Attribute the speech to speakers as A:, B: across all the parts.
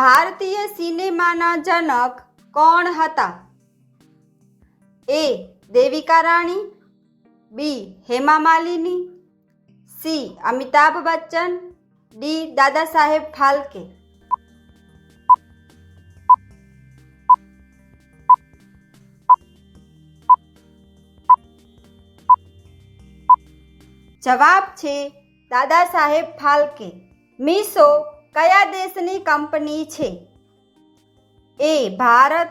A: ભારતીય સિનેમાના જનક કોણ હતા? A Devika Rani B Hema Malini C Amitabh Bachchan D Dada Saheb Phalke જવાબ છે દાદા સાહેબ ફાલ્કે. મીશો કયા દેશની કંપની છે. એ ભારત,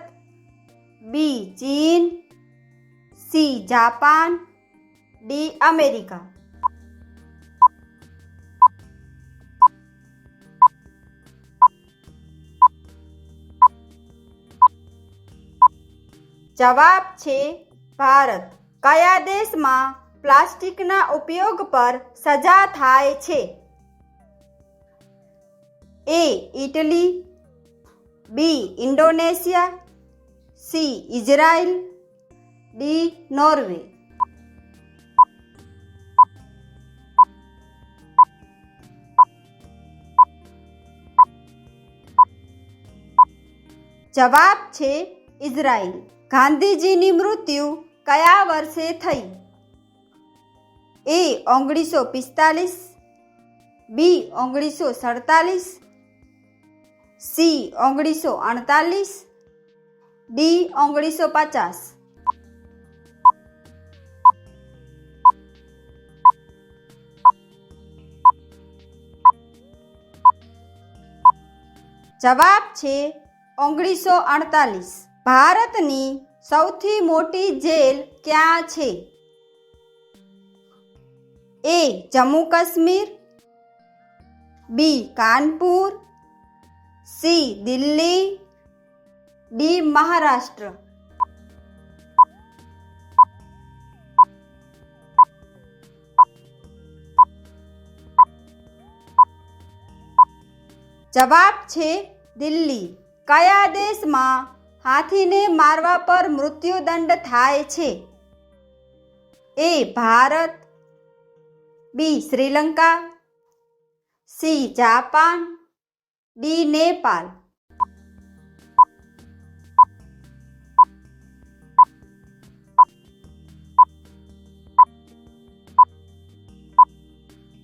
A: બી ચીન, સી જાપાન, ડી અમેરિકા. જવાબ છે ભારત. કયા દેશમાં પ્લાસ્ટિકના ઉપયોગ પર સજા થાય છે? A Italy B Indonesia C Israel D Norway જવાબ છે ઇઝરાયલ. ગાંધીજીની મૃત્યુ કયા વર્ષે થઈ? એ ઓગણીસો પિસ્તાલીસ બી ઓગણીસો સડતાલીસ સી ઓગણીસો અડતાલીસ, ડી ઓગણીસો પચાસ. જવાબ છે ઓગણીસો અડતાલીસ. ભારતની સૌથી મોટી જેલ ક્યાં છે? A Jammu Kashmir, B Kanpur C, Delhi. D, Maharashtra. જવાબ છે દિલ્હી. કયા દેશમાં હાથીને મારવા પર મૃત્યુદંડ થાય છે? A, Bharat. B, Sri Lanka. C, Japan. D Nepal.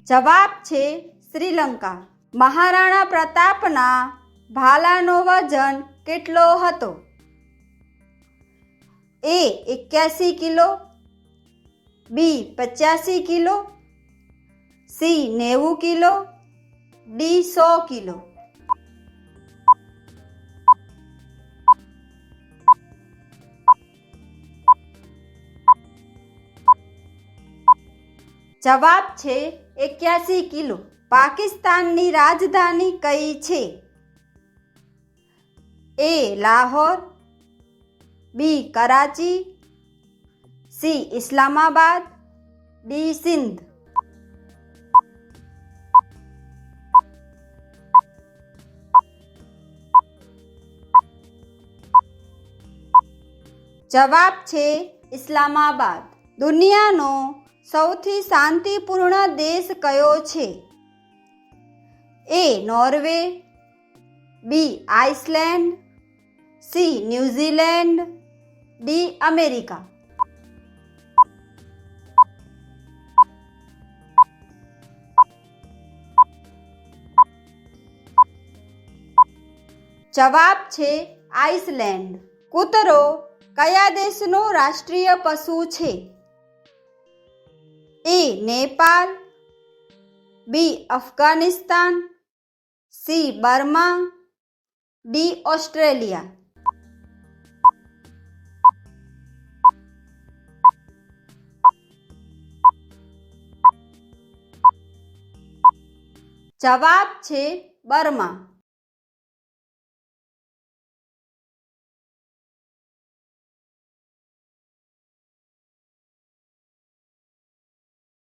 A: જવાબ છે શ્રીલંકા. મહારાણા પ્રતાપના ભાલાનો વજન કેટલો હતો? એ એક્યાસી કિલો, બી પચાસી કિલો, સી નેવું કિલો, ડી સો કિલો. જવાબ છે એક્યાસી કિલો. પાકિસ્તાનની રાજધાની કઈ છે? A Lahore, B Karachi, C Islamabad, D Sindh. જવાબ છે ઇસ્લામાબાદ. દુનિયાનો સૌથી શાંતિપૂર્ણ દેશ કયો છે? A Norway B Iceland C New Zealand D America જવાબ છે આઇસલેન્ડ. કૂતરો કયા દેશનો રાષ્ટ્રીય પશુ છે? A Nepal B Afghanistan C Burma D Australia. જવાબ છે બર્મા.